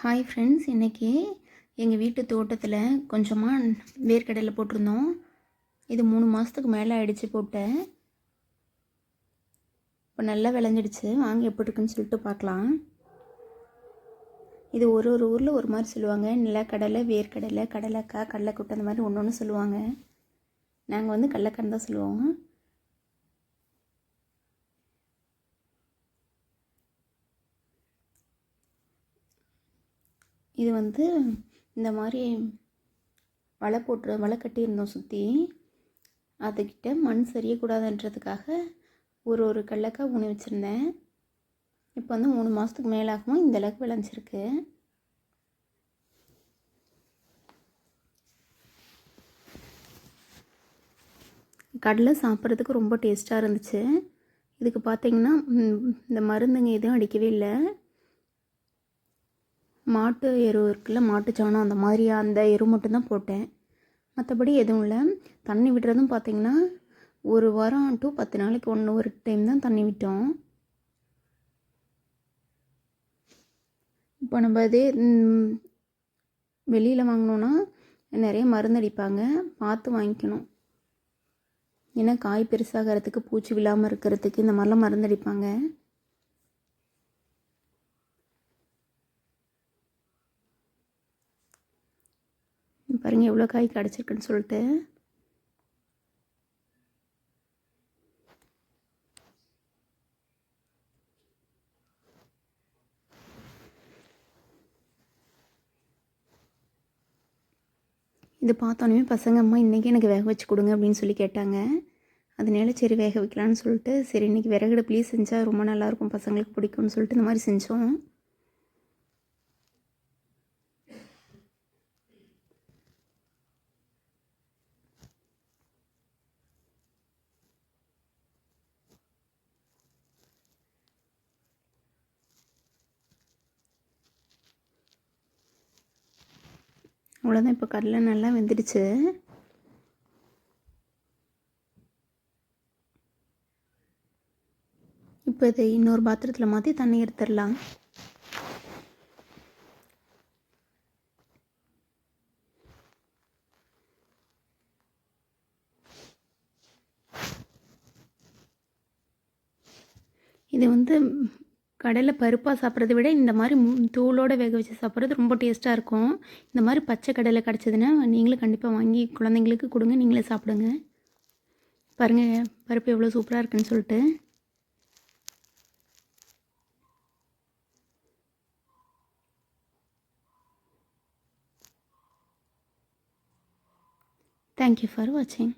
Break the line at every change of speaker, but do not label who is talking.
Hi friends இன்றைக்கி எங்கள் வீட்டு தோட்டத்தில் கொஞ்சமாக வேர்க்கடலை போட்டிருந்தோம். இது மூணு மாதத்துக்கு மேலே ஆயிடுச்சு போட்டேன். இப்போ நல்லா விளைஞ்சிடுச்சு. வாங்க எப்படி இருக்குன்னு சொல்லிட்டு பார்க்கலாம். இது ஒரு ஒரு ஊரில் ஒரு மாதிரி சொல்லுவாங்க. நிலக்கடலை வேர்க்கடலை கடலைக்காய் கடலைக்குட்டை அந்த மாதிரி ஒன்று ஒன்று சொல்லுவாங்க. நாங்கள் வந்து கடலைக்கான்னு தான் சொல்லுவோம். இது வந்து இந்த மாதிரி வலை போட்டு வலை கட்டியிருந்தோம் சுற்றி அதுக்கிட்ட மண் சரியக்கூடாதுன்றதுக்காக ஒரு ஒரு கடலக்காய் ஊனி வச்சுருந்தேன். இப்போ வந்து மூணு மாதத்துக்கு மேலாகவும் இந்த அளவுக்கு விளைஞ்சிருக்கு. கடலை சாப்பிட்றதுக்கு ரொம்ப டேஸ்ட்டாக இருந்துச்சு. இதுக்கு பார்த்தீங்கன்னா இந்த மருந்துங்க எதுவும் அடிக்கவே இல்லை. மாட்டு எரு இருக்குல்ல மாட்டுச்சாணம் அந்த மாதிரி அந்த எரு மட்டும்தான் போட்டேன். மற்றபடி எதுவும் இல்லை. தண்ணி விடுறதும் பார்த்திங்கன்னா ஒரு வாரம் டு பத்து நாளைக்கு ஒன்று ஒரு டைம் தான் தண்ணி விட்டோம். இப்போ நம்ம அதே வெளியில் வாங்கினோன்னா நிறைய மருந்து அடிப்பாங்க. பார்த்து வாங்கிக்கணும். ஏன்னா காய் பெருசாகிறதுக்கு பூச்சி விழாமல் இருக்கிறதுக்கு இந்த மாதிரிலாம் மருந்து அடிப்பாங்க. பாருங்கள் எவ்வளோ காய் கிடச்சிருக்குன்னு சொல்லிட்டு. இது பார்த்தோன்னே பசங்க அம்மா இன்றைக்கி எனக்கு வேக வச்சு கொடுங்க அப்படின்னு சொல்லி கேட்டாங்க. அதனால சரி வேக வைக்கலான்னு சொல்லிட்டு சரி இன்றைக்கி விறகு விறகுடுப்புலேயே செஞ்சால் ரொம்ப நல்லாயிருக்கும் பசங்களுக்கு பிடிக்கும்னு சொல்லிட்டு இந்த மாதிரி செஞ்சோம். அவ்வளோதான் இப்போ கடலை நல்லா வெந்துடுச்சு. இப்போ இதை இன்னொரு பாத்திரத்தில் மாற்றி தண்ணி எடுத்துடலாம். இது வந்து கடலை பருப்பாக சாப்பிட்றத விட இந்த மாதிரி தூளோடு வேக வச்சு சாப்பிட்றது ரொம்ப டேஸ்ட்டாக இருக்கும். இந்த மாதிரி பச்சை கடலை கிடச்சதுன்னா நீங்களும் கண்டிப்பாக வாங்கி குழந்தைங்களுக்கு கொடுங்க. நீங்களே சாப்பிடுங்க. பாருங்கள் பருப்பு எவ்வளோ சூப்பராக இருக்குன்னு சொல்லிட்டு. தேங்க்யூ ஃபார் வாட்சிங்